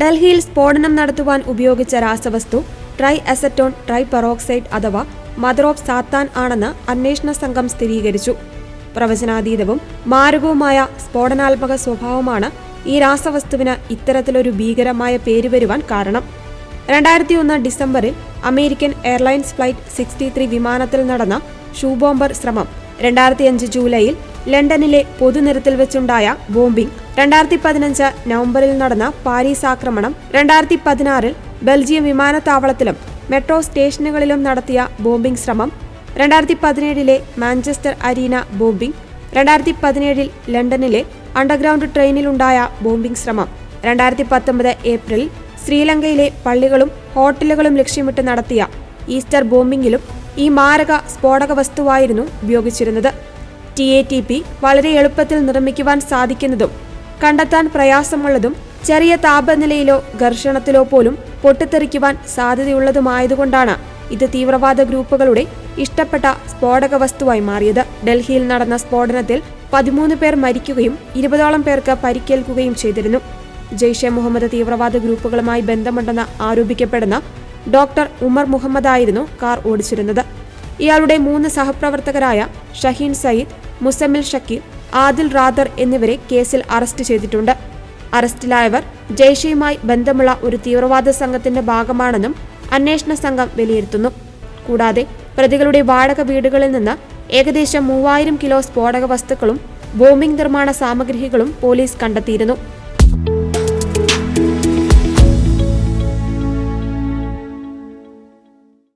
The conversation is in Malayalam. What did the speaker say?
ഡൽഹിയിൽ സ്ഫോടനം നടത്തുവാൻ ഉപയോഗിച്ച രാസവസ്തു ട്രൈ അസറ്റോൺ ട്രൈ പെറോക്സൈഡ് അഥവാ മദർ ഓഫ് സാത്താൻ ആണെന്ന് അന്വേഷണ സംഘം സ്ഥിരീകരിച്ചു. പ്രവചനാതീതവും മാരകവുമായ സ്ഫോടനാത്മക സ്വഭാവമാണ് ഈ രാസവസ്തുവിന് ഇത്തരത്തിലൊരു ഭീകരമായ പേര് വരുവാൻ കാരണം. രണ്ടായിരത്തി ഒന്ന് ഡിസംബറിൽ American Airlines flight sixty three വിമാനത്തിൽ നടന്ന ഷൂ ബോംബർ ശ്രമം രണ്ടായിരത്തി അഞ്ച് ജൂലൈയിൽ ലണ്ടനിലെ പൊതുനിരത്തിൽ വെച്ചുണ്ടായ ബോംബിംഗ്. രണ്ടായിരത്തി പതിനഞ്ച് നവംബറിൽ നടന്ന പാരീസ് ആക്രമണം രണ്ടായിരത്തി പതിനാറിൽ ബെൽജിയം വിമാനത്താവളത്തിലും മെട്രോ സ്റ്റേഷനുകളിലും നടത്തിയ ബോംബിംഗ് ശ്രമം രണ്ടായിരത്തി പതിനേഴിലെ മാഞ്ചസ്റ്റർ അരീന ബോംബിംഗ് രണ്ടായിരത്തി പതിനേഴിൽ ലണ്ടനിലെ അണ്ടർഗ്രൗണ്ട് ട്രെയിനിലുണ്ടായ ബോംബിംഗ് ശ്രമം രണ്ടായിരത്തി പത്തൊമ്പത് ഏപ്രിൽ ശ്രീലങ്കയിലെ പള്ളികളും ഹോട്ടലുകളും ലക്ഷ്യമിട്ട് നടത്തിയ ഈസ്റ്റർ ബോംബിംഗിലും ഈ മാരക സ്ഫോടക വസ്തുവായിരുന്നു ഉപയോഗിച്ചിരുന്നത്. ടി എ ടി പി വളരെ എളുപ്പത്തിൽ നിർമ്മിക്കുവാൻ സാധിക്കുന്നതും കണ്ടെത്താൻ പ്രയാസമുള്ളതും ചെറിയ താപനിലയിലോ ഘർഷണത്തിലോ പോലും പൊട്ടിത്തെറിക്കുവാൻ സാധ്യതയുള്ളതുമായതുകൊണ്ടാണ് ഇത് തീവ്രവാദ ഗ്രൂപ്പുകളുടെ ഇഷ്ടപ്പെട്ട സ്ഫോടക വസ്തുവായി മാറിയത്. ഡൽഹിയിൽ നടന്ന സ്ഫോടനത്തിൽ പതിമൂന്ന് പേർ മരിക്കുകയും ഇരുപതോളം പേർക്ക് പരിക്കേൽക്കുകയും ചെയ്തിരുന്നു. ജെയ്ഷെ മുഹമ്മദ് തീവ്രവാദ ഗ്രൂപ്പുകളുമായി ബന്ധമുണ്ടെന്ന് ആരോപിക്കപ്പെടുന്ന ഡോക്ടർ ഉമർ മുഹമ്മദായിരുന്നു കാർ ഓടിച്ചിരുന്നത്. ഇയാളുടെ മൂന്ന് സഹപ്രവർത്തകരായ ഷഹീൻ സയ്യിദ് മുസമ്മിൽ ഷക്കീർ ആദിൽ റാദർ എന്നിവരെ കേസിൽ അറസ്റ്റ് ചെയ്തിട്ടുണ്ട്. അറസ്റ്റിലായവർ ജയ്ഷെയുമായി ബന്ധമുള്ള ഒരു തീവ്രവാദ സംഘത്തിന്റെ ഭാഗമാണെന്നും അന്വേഷണ സംഘം വിലയിരുത്തുന്നു. കൂടാതെ പ്രതികളുടെ വാടക വീടുകളിൽ നിന്ന് ഏകദേശം മൂവായിരം കിലോ സ്ഫോടക വസ്തുക്കളും ബോംബിംഗ് നിർമ്മാണ സാമഗ്രികളും പോലീസ് കണ്ടെത്തിയിരുന്നു.